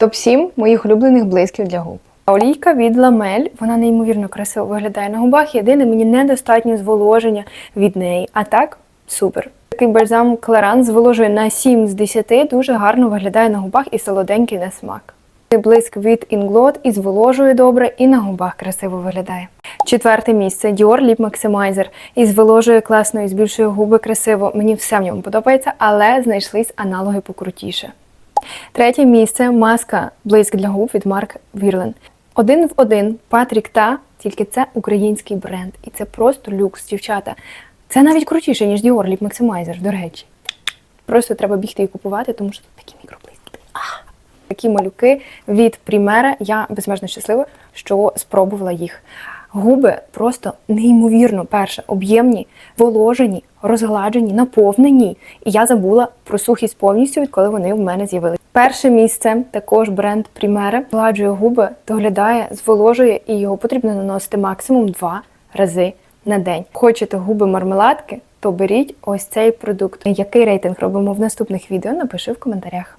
Топ-7 моїх улюблених блисків для губ. Олійка від Ламель, вона неймовірно красиво виглядає на губах. Єдине, мені недостатньо зволоження від неї. А так, супер. Такий бальзам Кларан зволожує на 7 з 10, дуже гарно виглядає на губах і солоденький на смак. Блиск від Inglot і зволожує добре, і на губах красиво виглядає. Четверте місце Dior Lip Maximizer. І зволожує класно, і збільшує губи красиво. Мені все в ньому подобається, але знайшлись аналоги покрутіше. Третє місце маска блиск для губ від Марк Вірлен. Один в один Патрік та тільки це український бренд. І це просто люкс, дівчата. Це навіть крутіше, ніж Dior Lip Maximizer, до речі. Просто треба бігти і купувати, тому що тут такі мікроблиски. Такі малюки від Примера. Я безмежно щаслива, що спробувала їх. Губи просто неймовірно, перше, об'ємні, воложені, розгладжені, наповнені. І я забула про сухість повністю, відколи вони в мене з'явилися. Перше місце також бренд Примера. Гладжує губи, доглядає, зволожує, і його потрібно наносити максимум два рази на день. Хочете губи мармеладки, то беріть ось цей продукт. Який рейтинг робимо в наступних відео? Напиши в коментарях.